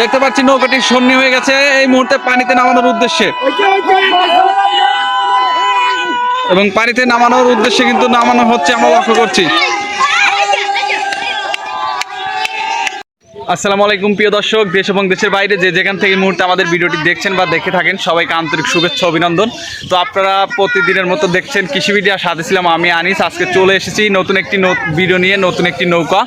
দেখতে পাচ্ছি নৌকাটি শূন্য হয়ে গেছে। এই মুহূর্তে পানিতে নামানোর উদ্দেশ্যে। এবং পানিতে নামানোর উদ্দেশ্যে কিন্তু নামানো হচ্ছে, আমরা লক্ষ্য করছি। আসসালামু আলাইকুম, প্রিয় দর্শক, দেশ এবং দেশের বাইরে যে যেখান থেকে মুহূর্তে আমাদের ভিডিওটি দেখছেন বা দেখে থাকেন, সবাইকে আন্তরিক শুভেচ্ছা, অভিনন্দন। তো আপনারা প্রতিদিনের মতো দেখছেন কৃষি মিডিয়ার সাথে ছিলাম আমি, আনিস। আজকে চলে এসেছি নতুন একটি ভিডিও নিয়ে, নতুন একটি নৌকা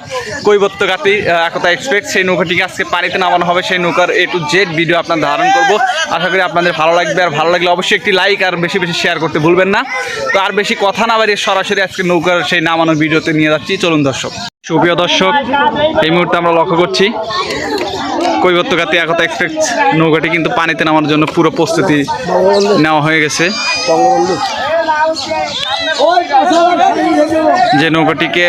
কৈবত্যকাতি একতা এক্সপ্রেস। সেই নৌকাটিকে আজকে পানিতে নামানো হবে। সেই নৌকার এ টু জেড ভিডিও আপনার ধারণ করব। আশা করি আপনাদের ভালো লাগবে, আর ভালো লাগলে অবশ্যই একটি লাইক, আর বেশি বেশি শেয়ার করতে ভুলবেন না। তো আর বেশি কথা না বাড়িয়ে সরাসরি আজকে নৌকার সেই নামানোর ভিডিওতে নিয়ে যাচ্ছি। চলুন দর্শক। সুপ্রিয় দর্শক, এই মুহূর্তে আমরা লক্ষ্য করছি কৈবত্যকাতি একতা এক্সপ্রেস নৌকাটি কিন্তু পানিতে নামানোর জন্য পুরো প্রস্তুতি নেওয়া হয়ে গেছে। যে নৌকাটিকে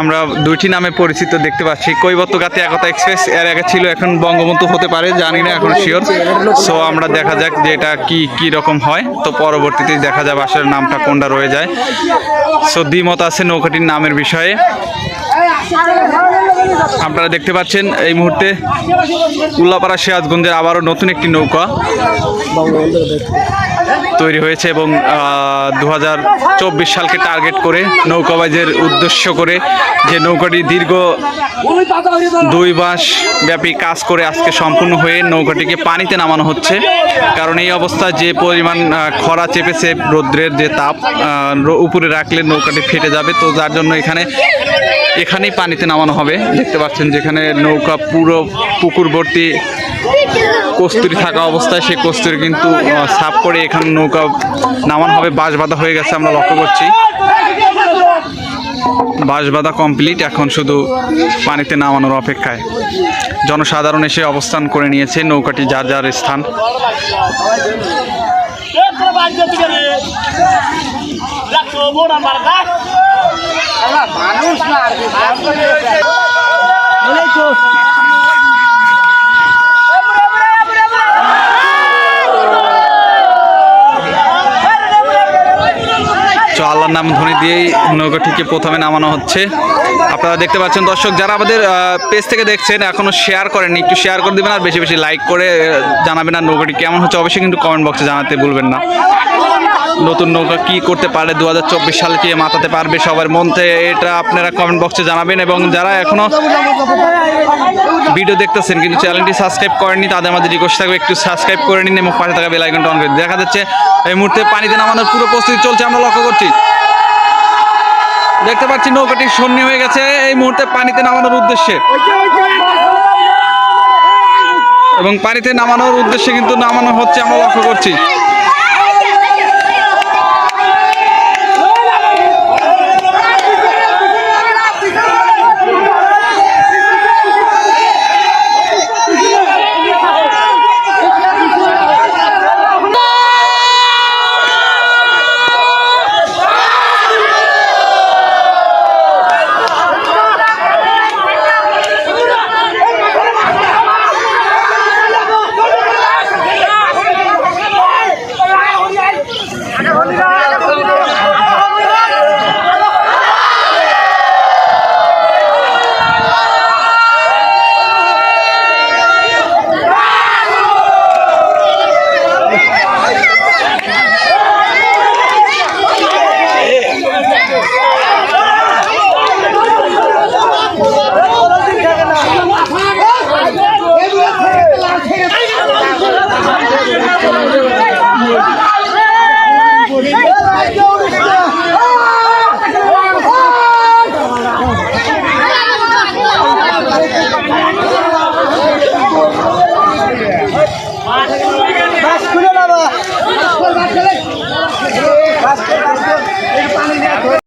আমরা দুইটি নামে পরিচিত দেখতে পাচ্ছি কৈবত্যকাতি একতা এক্সপ্রেস এর আগে ছিল, এখন বঙ্গবন্ধু হতে পারে, জানি না, এখন শিওর সো আমরা দেখা যাক যে এটা কি কি রকম হয়। তো পরবর্তীতে দেখা যাবে আসলে নামটা কোনটা রয়ে যায়। সো দ্বিমত আছে নৌকাটির নামের বিষয়ে। আপনারা দেখতে পাচ্ছেন এই মুহূর্তে উল্লাপাড়া সিরাজগঞ্জের আবারও নতুন একটি নৌকা। তৈরি হয়েছে এবং দু হাজার চব্বিশ সালকে টার্গেট করে নৌকাবাজের উদ্দেশ্য করে যে নৌকাটি দীর্ঘ দুই মাস ব্যাপী কাজ করে আজকে সম্পূর্ণ হয়ে নৌকাটিকে পানিতে নামানো হচ্ছে। কারণ এই অবস্থায় যে পরিমাণ খরা চেপেছে রৌদ্রের যে তাপ উপরে রাখলে নৌকাটি ফেটে যাবে। তো যার জন্য এখানে, এখানেই পানিতে নামানো হবে। দেখতে পাচ্ছেন যেখানে নৌকা পুরো পুকুর ভর্তি কস্তুরি থাকা অবস্থায় সেই কস্তুরি কিন্তু সাফ করে এখানে নৌকা নামানো হবে। বাঁশ বাঁধা হয়ে গেছে, আমরা লক্ষ্য করছি। বাঁশ বাঁধা কমপ্লিট এখন শুধু পানিতে নামানোর অপেক্ষায়। জনসাধারণ এসে অবস্থান করে নিয়েছে, নৌকাটি যার যার স্থান। মানুষ আর আল্লাহর নাম ধ্বনি দিয়েই নৌকাটিকে প্রথমে নামানো হচ্ছে। আপনারা দেখতে পাচ্ছেন দর্শক, যারা আমাদের পেজ থেকে দেখছেন, এখনও শেয়ার করেননি, একটু শেয়ার করে দিবেন আর বেশি বেশি লাইক করে জানাবেন আর নৌকাটি কেমন হচ্ছে, অবশ্যই কিন্তু কমেন্ট বক্সে জানাতে ভুলবেন না। নতুন নৌকা কি করতে পারে দু হাজার চব্বিশ সালে কি মাতাতে পারবে, সবার মধ্যে এটা আপনারা কমেন্ট বক্সে জানাবেন এবং যারা এখনও ভিডিও দেখতেছেন, কিন্তু চ্যানেলটি সাবস্ক্রাইব করেননি, তাদের মধ্যে রিকোয়েস্ট থাকবে, একটু সাবস্ক্রাইব করে নিন এবং পাশে থাকা বেল আইকনটা অন করে দেখা যাচ্ছে, এই মুহূর্তে পানিতে নামানোর পুরো প্রস্তুতি চলছে, আমরা লক্ষ্য করছি। দেখতে পাচ্ছি নৌকাটি শূন্য হয়ে গেছে। এই মুহূর্তে পানিতে নামানোর উদ্দেশ্যে। এবং পানিতে নামানোর উদ্দেশ্যে কিন্তু নামানো হচ্ছে, আমরা লক্ষ্য করছি।